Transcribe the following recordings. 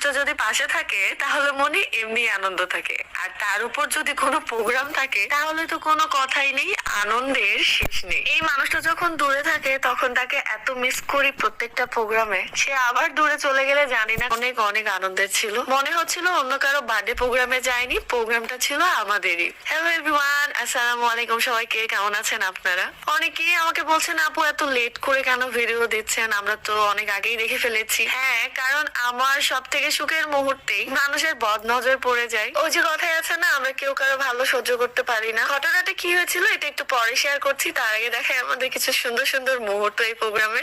মানুষটা যদি পাশে থাকে, তাহলে মনে এমনি আনন্দ থাকে। আর তার উপর যদি কোনো প্রোগ্রাম থাকে, তাহলে তো কোনো কথাই নেই, আনন্দের শেষ নেই। এই মানুষটা যখন দূরে থাকে, তখন তাকে এত মিস করি প্রত্যেকটা প্রোগ্রামে সে আবার দূরে চলে গেলে জানি না, অনেক অনেক আনন্দের ছিল। মনে হচ্ছিল অন্য কারও বার্থডে প্রোগ্রামে যায়নি প্রোগ্রামটা ছিল আমাদেরই। হ্যালো এভরিওয়ান আসসালামু আলাইকুম সবাইকে, কেমন আছেন আপনারা? অনেকেই আমাকে বলছেন, আপু, এত লেট করে কেন ভিডিও দিচ্ছেন? আমরা তো অনেক আগেই দেখে ফেলেছি। হ্যাঁ কারণ আমার সব থেকে সুখের মুহূর্তেই মানুষের বদ নজর পড়ে যায়। ওই যে কথাই আছে না, আমরা কেউ কারও ভালো সহ্য করতে পারি না। ঘটনাটা কি হয়েছিল এটা একটু পরে শেয়ার করছি। তার আগে দেখায় আমাদের কিছু সুন্দর সুন্দর মুহূর্ত এই প্রোগ্রামে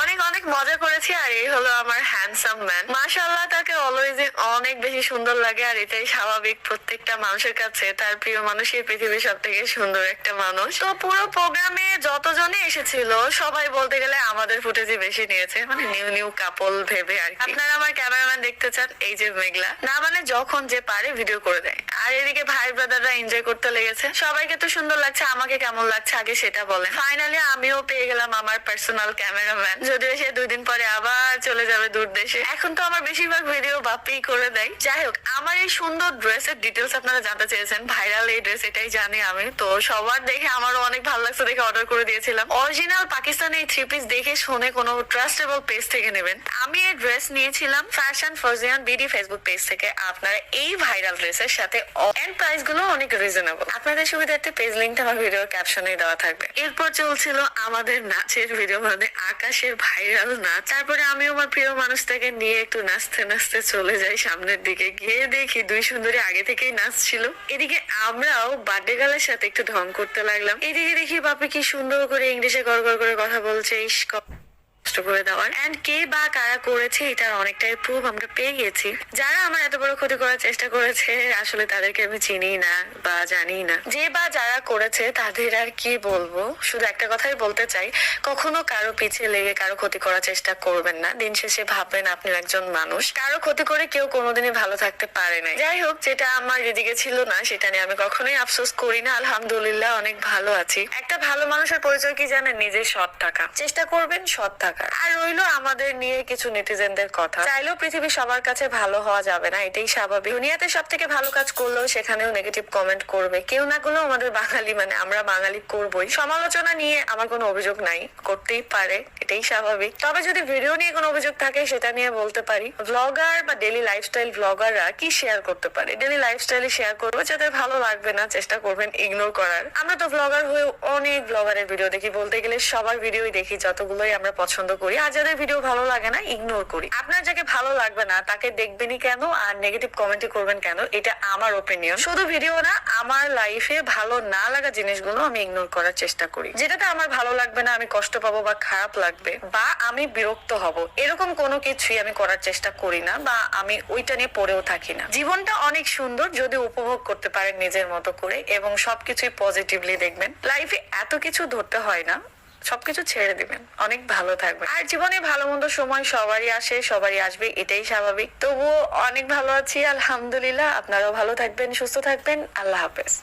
অনেক অনেক মজা করেছি আর এই হলো আমার হ্যান্ডসাম ম্যান মাশাল্লাহ তাকে অলওয়েজ অনেক বেশি সুন্দর লাগে আর এটাই স্বাভাবিক প্রত্যেকটা মানুষের কাছে। তার প্রিয় মানুষ এই পৃথিবীর সব থেকে সুন্দর একটা মানুষ। তো পুরো প্রোগ্রামে যতজনই এসেছিল, সবাই বলতে গেলে আমাদের ফুটেজই বেশি নিয়েছে। মানে নিউ নিউ কাপল ভেবে আর। আপনারা আমার ক্যামেরাম্যান দেখতে চান, এই যে মেঘলা। না মানে যখন যে পারে ভিডিও করে দেয়। আর এদিকে ভাই ব্রাদাররা এনজয় করতে লেগেছে। সবাইকে তো সুন্দর লাগছে, আমাকে কেমন লাগছে, আগে সেটা বলে ফাইনালি আমিও পেয়ে গেলাম আমার পার্সোনাল ক্যামেরাম্যান যদিও সে দুই দিন পরে আবার চলে যাবে দূর দেশে। এখন তো আমার বেশিরভাগ ভিডিও বাপেই করে দেয়। যাই হোক, আমার এই সুন্দর ড্রেসের ডিটেলস আপনারা জানতে চেয়েছেন। ভাইরাল এই ড্রেস এটাই জানি আমি। তো সবার দেখে আমারও অনেক ভালো লাগছে দেখে অর্ডার করে দিয়েছিলাম। অরিজিনাল পাকিস্তানি এই থ্রি পিস দেখে শুনে কোনো ট্রাস্টেবল পেজ থেকে নেবেন। আমি এই ড্রেস নিয়েছিলাম ফ্যাশন ফরজিয়ান বিডি ফেসবুক পেজ থেকে। আপনারা এই ভাইরাল ড্রেসের সাথে এন্ড প্রাইসগুলো অনেক রিজনেবল আপনাদের সুবিধার্থে পেজ লিঙ্কটা আমার ভিডিও ক্যাপশনে দেওয়া থাকবে। এরপর চলছিল আমাদের নাচের ভিডিও মানে আকাশের ভাইরাল না। তারপরে আমি আমার প্রিয় মানুষটাকে নিয়ে একটু নাচতে নাচতে চলে যাই সামনের দিকে। গিয়ে দেখি দুই সুন্দরী আগে থেকেই নাচছিল। এদিকে আমরাও বার্থডে গালের সাথে একটু ঢং করতে লাগলাম। এদিকে দেখি বাপি কি সুন্দর করে ইংলিশে গড় গড় করে কথা বলছে। ইস, ক- নষ্ট করে দেওয়ার। এন্ড কে বা কারা করেছে এটার অনেকটাই প্রুফ আমরা পেয়ে গেছি যারা আমার এত বড় ক্ষতি করার চেষ্টা করেছে, আসলে তাদেরকে আমি চিনি না বা জানি না। যে বা যারা করেছে, তাদের আর কি বলব? শুধু একটা কথাই বলতে চাই, কখনো কারও পিছিয়ে লেগে কারও ক্ষতি করার চেষ্টা করবেন না। দিন শেষে ভাববেন আপনি একজন মানুষ। কারও ক্ষতি করে কেউ কোনোদিনই ভালো থাকতে পারে না যাই হোক, যেটা আমার এদিকে ছিল না, সেটা নিয়ে আমি কখনোই আফসোস করি না। আলহামদুলিল্লাহ, অনেক ভালো আছি। একটা ভালো মানুষের পরিচয় কি জানেন? নিজের সৎ টাকা। চেষ্টা করবেন সৎ আর রইল আমাদের নিয়ে কিছু নেটিজেনদের কথা। চাইলেও পৃথিবী সবার কাছে ভালো হওয়া যাবে না, এটাই স্বাভাবিক। দুনিয়াতে সব থেকে ভালো কাজ করলেও সেখানেও নেগেটিভ কমেন্ট করবে। কেউ না করলেও আমাদের বাঙালি মানে আমরা বাঙালি করবই। সমালোচনা নিয়ে আমার কোনো অভিযোগ নাই, করতেই পারে, এটাই স্বাভাবিক। তবে যদি ভিডিও নিয়ে কোনো অভিযোগ থাকে, সেটা নিয়ে বলতে পারি। ব্লগার বা ডেলি লাইফস্টাইল ব্লগাররা কি শেয়ার করতে পারে? ডেলি লাইফস্টাইলে শেয়ার করবে যাদের ভালো লাগবে না, চেষ্টা করবেন ইগনোর করার। আমরা তো ব্লগার হয়ে অনেক ব্লগারের ভিডিও দেখি। বলতে গেলে সবার ভিডিওই দেখি, যতগুলোই আমরা পছন্দ করি। আর যাদের ভিডিও ভালো লাগে না ইগনোর করি। আপনার যাকে ভালো লাগবে না, তাকে দেখবেনই কেন আর নেগেটিভ কমেন্টই করবেন কেন, এটা আমার ওপিনিয়ন শুধু ভিডিও না, আমার লাইফে ভালো না লাগা জিনিসগুলো আমি ইগনোর করার চেষ্টা করি। যেটাতে আমার ভালো লাগবে না, আমি কষ্ট পাবো বা খারাপ লাগবে, বা আমি বিরক্ত হব, এরকম কোনো কিছুই আমি করার চেষ্টা করি না, বা আমি ওইটা নিয়ে পড়েও থাকি না। জীবনটা অনেক সুন্দর যদি উপভোগ করতে পারেন নিজের মতো করে, এবং সবকিছুই পজিটিভলি দেখবেন। লাইফে এত কিছু ধরতে হয় না সবকিছু ছেড়ে দিবেন। অনেক ভালো থাকবেন। আর জীবনে ভালো মন্দ সময় সবারই আসে, সবারই আসবে, এটাই স্বাভাবিক। তবুও অনেক ভালো আছি, আলহামদুলিল্লাহ। আপনারাও ভালো থাকবেন, সুস্থ থাকবেন। আল্লাহ হাফেজ।